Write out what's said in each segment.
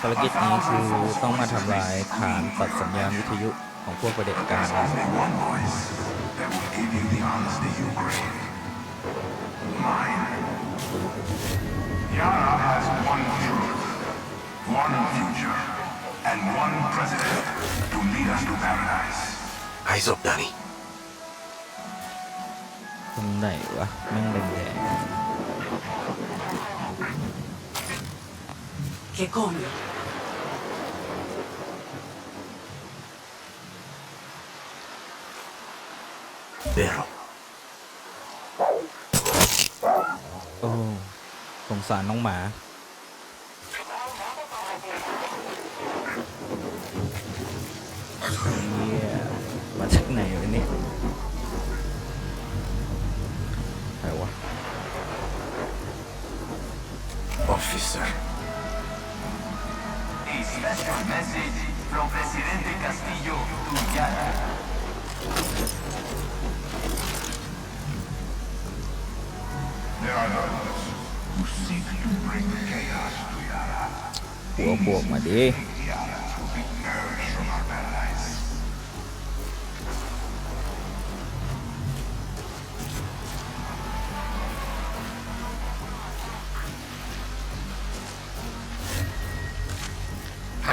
ภารกิจนี้คือต้องมาทำลายฐานตัดสัญญาณวิทยุของพวกประเผด็จการนะ Only one voice that will give you the honesty you crave. Mine. Yara has one truth, one future, and one president to lead us to paradise. Eyes up, Danny. ตรงไหนวะแม่งแดง ¿Qué come? Perro. ๆโอ้สงสารน้องหมาเฮียมาจากไหนวะเนี่ยใครวะ Officer. Special message from Presidente Castillo to Yara. There are those who seek to bring chaos to Yara. Whoa, whoa, my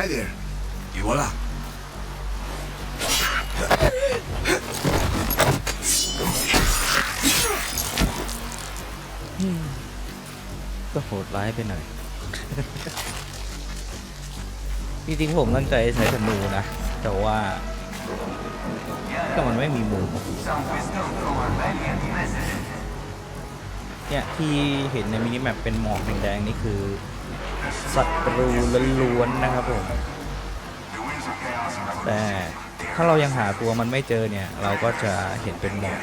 Hi there. Y voila. ก็โหดร้ายไปหน่อย จริงๆผมตั้งใจใช้ธนูนะ แต่ว่าก็มันไม่มีมุม Some wisdom from our valiant president. เนี่ยที่เห็นในมินิแมปเป็นหมอกแดงๆนี่คือ ศัตรูล้วนๆนะครับผมแต่ถ้าเรายังหาตัวมันไม่เจอเนี่ย เราก็จะเห็นเป็นหมด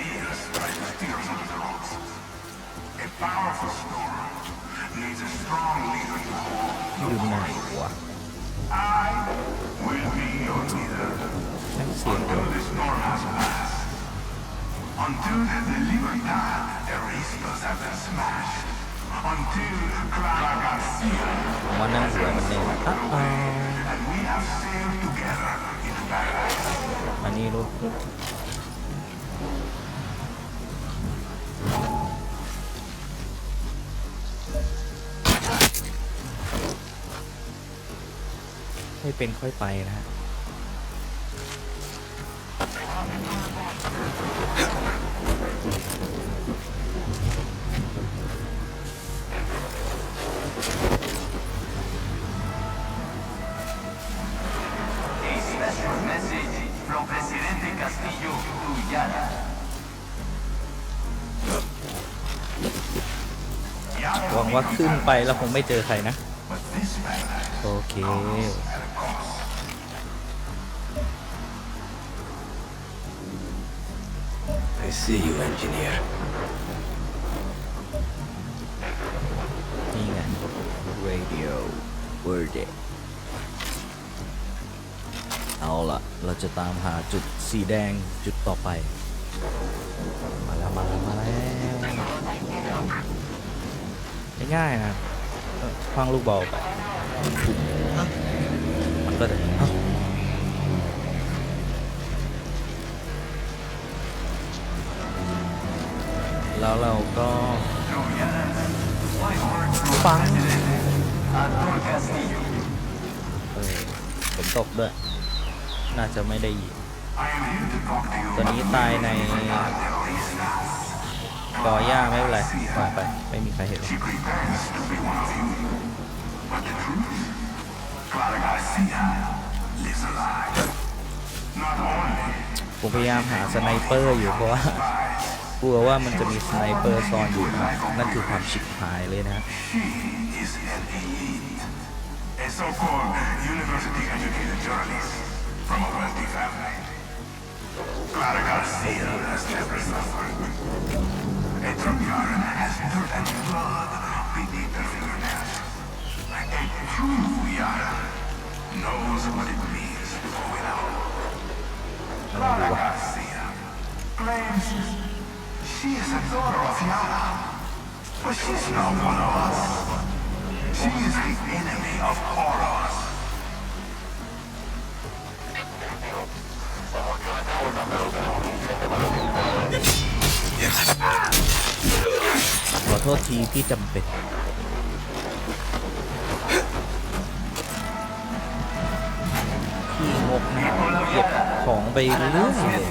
ยืหน่อยวนั่งเสียงเลย ว่านั่งหัวมันเนี่ยอ้าว and we have sailed together into paradise. มานี่ลูกให้เป็นค่อยไปนะฮะ message from Presidente Castillo to Yara. หวังว่าขึ้นไปแล้วคงไม่เจอใครนะ But this paradise โอเค at a cost. I see you, engineer. นี่ไง radio word it เอาละเราจะตามหาจุดสีแดงจุดต่อไป มาแล้วมาแล้วมาแล้วง่ายๆนะเอ่อคว้างลูกบอลไปมันก็จะเอ้าแล้วเราก็ฟังฝนตกด้วย น่าจะไม่ได้ยิงตัวนี้ตายในกอหญ้าไม่เป็นไรปล่อยไป ไม่มีใครเห็นผมพยายามหาสไนเปอร์อยู่เพราะว่ากลัวว่ามันจะมีสไนเปอร์ซ่อนอยู่นะนั่นคือความฉิบหายเลยนะ A so-called า Has blood beneath Yara knows what it means to Garcia claims she is a daughter of Yara, but she's not one of us. She is the enemy of Horus. ขอโทษทีที่จำเป็นพี่งกนะเก็บของไปเรื่อเย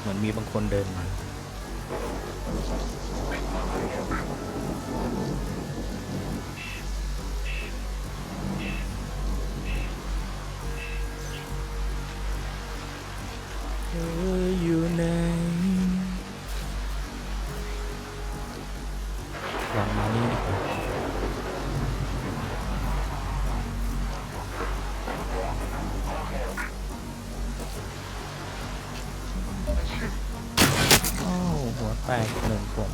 เหมือนมีบางคนเดินมา แตกหนึ่งผม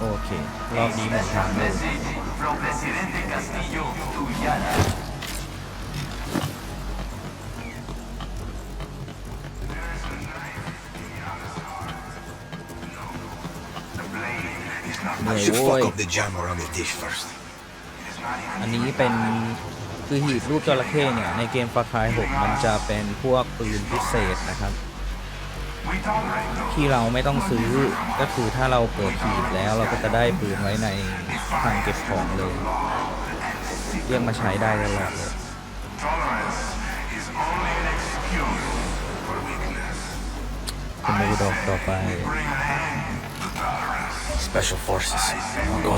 โอเค รอบนี้หมดทาง Special เลย message from Presidente Castillo to Yara. I should boy. fuck up the jam around the dish first. อันนี้เป็น คือหีบรูปจระเข้เนี่ย ในเกมฟาคาย6มันจะเป็นพวกปืนพิเศษนะครับ ที่เราไม่ต้องซื้อก็คือถ้าเราเปิดหีบแล้วเราก็จะได้ปืนไว้ในคลังเก็บของเลย เรียกมาใช้ได้ตลอดเลย tolerance is only an excuse for weakness. คุณมาดูดอกต่อไป Special forces. Say Go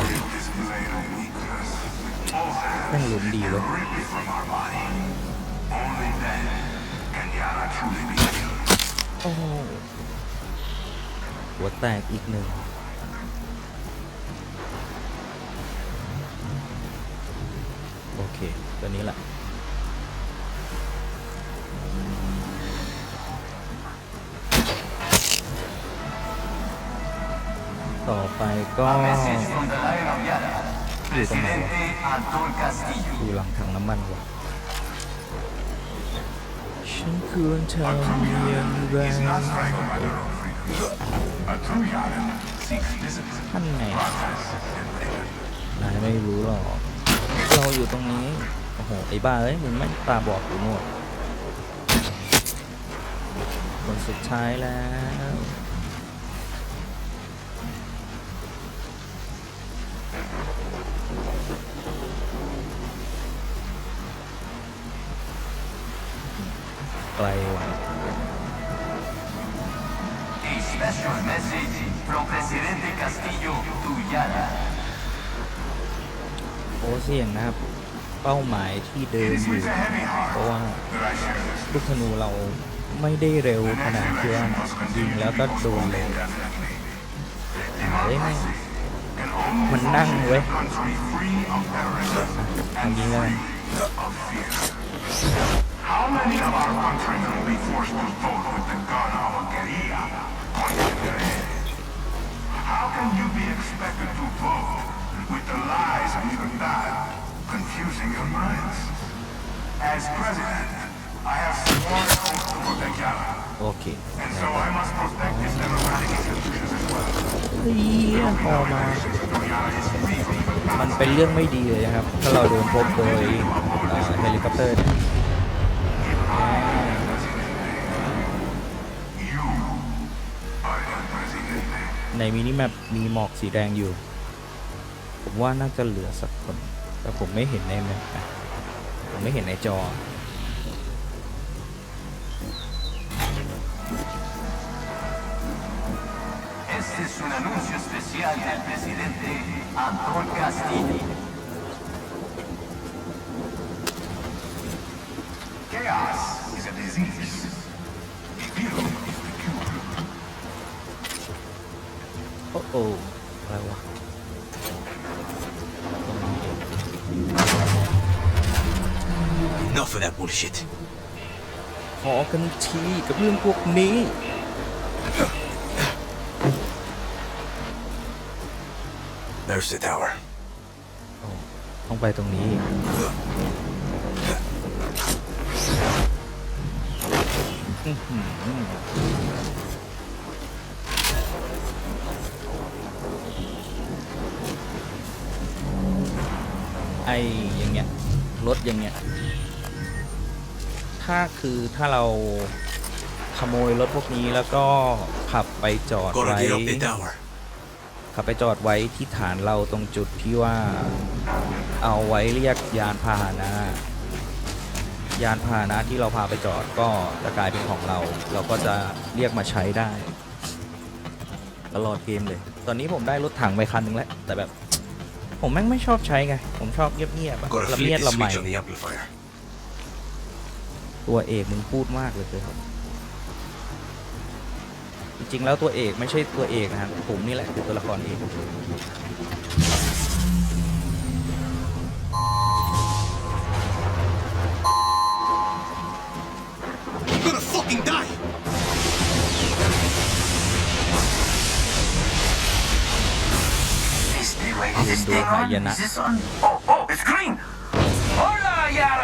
แม่งหลุมดีเว้ยโอ้หัวแตกอีกหนึ่งโอเค ตัวนี้แหละต่อไปก็ อยู่ตรงไหนวะดูหลังถังน้ำมันวะฉันควรทำอย่างไรท่านไหนนายไม่รู้หรอกเราอยู่ตรงนี้ โอ้โห ไอ้บ้าเอ้ยมึงไม่ตาบอดหรือหมดคนสุดท้ายแล้ว ไกลว่ะ A special message from Presidente Castillo to Yara. โอ้เสี่ยงนะครับ เป้าหมายที่เดิน It is อยู่ with a heavy เพราะ heart ว่า that I share this. ลูกธนูเราไม่ได้เร็วขนาดที่ว่ายิงแล้วก็โดนเลย Definitely. เฮ้ยแม่ง Can only มันนั่งเว้ย country free of terrorism ทำยิงเลย of fear. How many of our countrymen will be forced to vote with the gun of a guerrilla pointed at their head? How can you be expected to vote with the lies of Libertad confusing your minds? As president, I have sworn an oath to protect Yara, โอเค and so I must protect his democratic institutions as well. เฮียพอมา Yara is free from Libertad. มันเป็นเรื่องไม่ดีเลยนะครับ ถ้าเราโดนพบโดยเอ่อเฮลิคอปเตอร์ ในมินิแมปมีหมอกสีแดงอยู่ ผมว่าน่าจะเหลือสักคน แต่ผมไม่เห็นในแมปนะผมไม่เห็นในจอ Este es un anuncio especial del presidente Anton Castillo. That bullshit. ขอกันทีกับเรื่องพวกนี้ There's the tower. ข้างต้องไปตรงนี้อีกอื้อหือไออย่างเงี้ย รถอย่างเงี้ย ถ้าคือถ้าเราขโมยรถพวกนี้แล้วก็ขับไปจอด Gotta ไว้ get up the tower. ขับไปจอดไว้ที่ฐานเราตรงจุดที่ว่าเอาไว้เรียกยานพาหนะ ยานพาหนะที่เราพาไปจอดก็จะกลายเป็นของเรา เราก็จะเรียกมาใช้ได้ ตลอดเกมเลย ตอนนี้ผมได้รถถังไปคันหนึ่งแล้วแต่แบบผมแม่งไม่ชอบใช้ไง ผมชอบเงียบๆอะ Gotta ละ flip เมียด the ละไม ตัวเอกมึงพูดมากเลยเลยครับ จริงๆแล้วตัวเอกไม่ใช่ตัวเอกนะครับผมนี่แหละคือตัวละครเอก I'm gonna fucking die! Este güey,